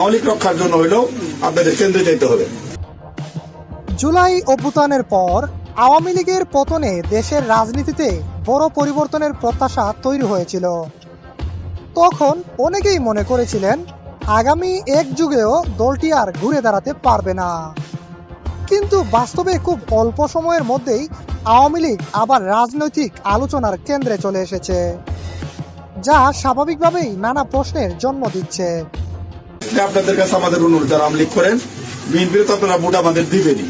মৌলিক রক্ষার জন্য হইলেও আপনাদের কেন্দ্রে যেতে হবে। জুলাই অভ্যুত্থানের পর আওয়ামী লীগের পতনে দেশের রাজনীতিতে বড় পরিবর্তনের প্রত্যাশা তৈরি হয়েছিল। তখন অনেকেই মনে করেছিলেন, আগামী এক যুগেও দলটি আর ঘুরে দাঁড়াতে পারবে না। কিন্তু বাস্তবে খুব অল্প সময়ের মধ্যেই আওয়ামী লীগ আবার রাজনৈতিক আলোচনার কেন্দ্রে চলে এসেছে, যা স্বাভাবিকভাবেই নানা প্রশ্নের জন্ম দিচ্ছে। আপনাদের কাছে আমাদের অনুরোধ, যারা আমলিক করেন বিএনপির তো আপনারা ভোট আমাদের দিবেনই।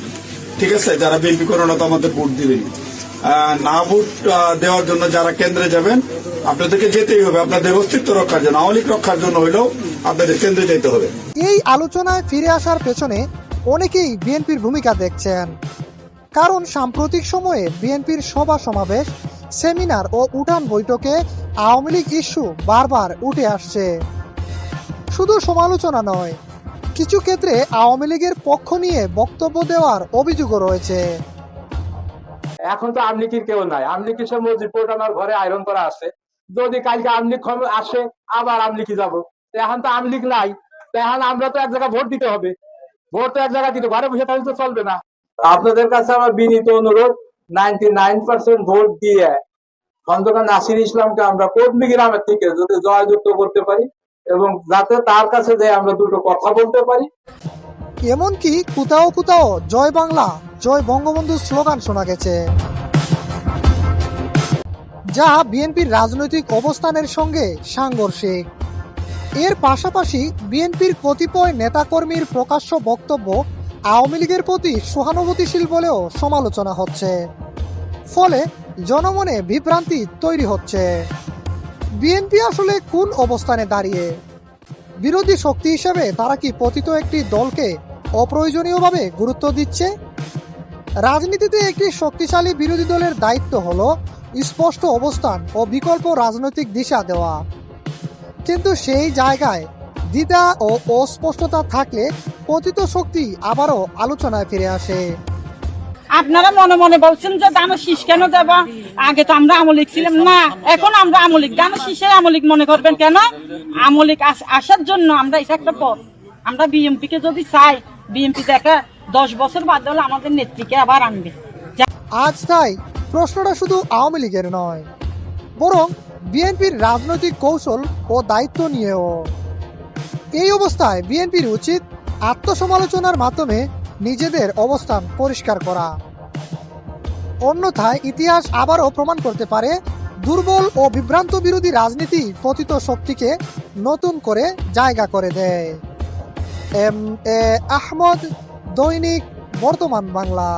ঠিক আছে? যারা বিএনপি করেন তো আমাদের ভোট দিবেনই। না ভোট দেওয়ার জন্য যারা কেন্দ্রে যাবেন, আপনাদেরকে যেতেই হবে। আপনাদের অস্তিত্ব রক্ষার জন্য আওয়ামী রক্ষার জন্য হইলেও আপনাদের কেন্দ্রে যেতে হবে। এই আলোচনায় ফিরে আসার পেছনে অনেকেই বিএনপির ভূমিকা দেখছেন। কারণ সাম্প্রতিক সময়ে বিএনপির সভা সমাবেশ, সেমিনার ও উঠান বৈঠকে আওয়ামী লীগ ইস্যু বারবার উঠে আসছে। শুধু সমালোচনা নয়, কিছু ক্ষেত্রে আওয়ামী লীগের পক্ষ নিয়ে বক্তব্য দেওয়ার অভিযোগও রয়েছে। এখন তো আমলিকির কেউ নাই। আমলিকি সে আমার ঘরে আয়রন করা আছে। যদি কালকে আমলিক আসে, আবার আমলিকি যাব। এখন তো আমলিক নাই। এখন আমরা তো এক জায়গায় ভোট দিতে হবে। ভোট তো এক জায়গায় দিতে ঘরে বসে থাকলে তো চলবে না। আপনাদের কাছে আমার বিনীত অনুরোধ, নাইনটি নাইন পার্সেন্ট ভোট দিয়ে খন্দকার নাসির ইসলামকে আমরা কর্মী গ্রামের থেকে যদি জয়যুক্ত করতে পারি এবং যাতে তার কাছে যে আমরা দুটো কথা বলতে পারি। এমনকি কোথাও কোথাও জয় বাংলা, জয় বঙ্গবন্ধু স্লোগান শোনা গেছে। যা বিএনপির রাজনৈতিক অবস্থানের সঙ্গে সাংঘর্ষিক। এর পাশাপাশি বিএনপির কতিপয় নেতাকর্মীর প্রকাশ্য বক্তব্য আওয়ামী লীগের প্রতি সহানুভূতিশীল বলেও সমালোচনা হচ্ছে। ফলে জনমনে বিভ্রান্তি তৈরি হচ্ছে। বিএনপি আসলে কোন অবস্থানে দাঁড়িয়ে? বিরোধী শক্তি হিসেবে তারা কি পতিত একটি দলকে অপ্রয়োজনীয়ভাবে গুরুত্ব দিচ্ছে? রাজনীতিতে একটি শক্তিশালী বিরোধী দলের দায়িত্ব হল স্পষ্ট অবস্থান ও বিকল্প রাজনৈতিক দিশা দেওয়া। কিন্তু সেই জায়গায় দ্বিধা ও অস্পষ্টতা থাকলে পতিত শক্তি আবারও আলোচনায় ফিরে আসে। আপনারা মনে মনে বলছেন যে দানো শীষ কেন দেবা? আগে তো আমরা আমলিক ছিলাম। না, এখন আমরা আমলিক। দানো শীষের আমলিক মনে করবেন কেন? আমলিক আসার জন্য আমরা এটা একটা পথ। আমরা বিএমপি কে যদি চাই, বিএমপি দেখা দশ বছর বাদ হলে আমাদের নেত্রীকে আবার আনবে। আজ তাই প্রশ্নটা শুধু আওয়ামী লীগের নয়, বরং বিএনপির রাজনৈতিক কৌশল ও দায়িত্ব নিয়েও। এই অবস্থায় বিএনপির উচিত আত্মসমালোচনার মাধ্যমে নিজেদের অবস্থান পরিষ্কার করা। অন্যথায় ইতিহাস আবারও প্রমাণ করতে পারে দুর্বল ও বিভ্রান্ত বিরোধী রাজনীতি পতিত শক্তিকে নতুন করে জায়গা করে দেয়। এম এ আহমদ, দৈনিক বর্তমান বাংলা।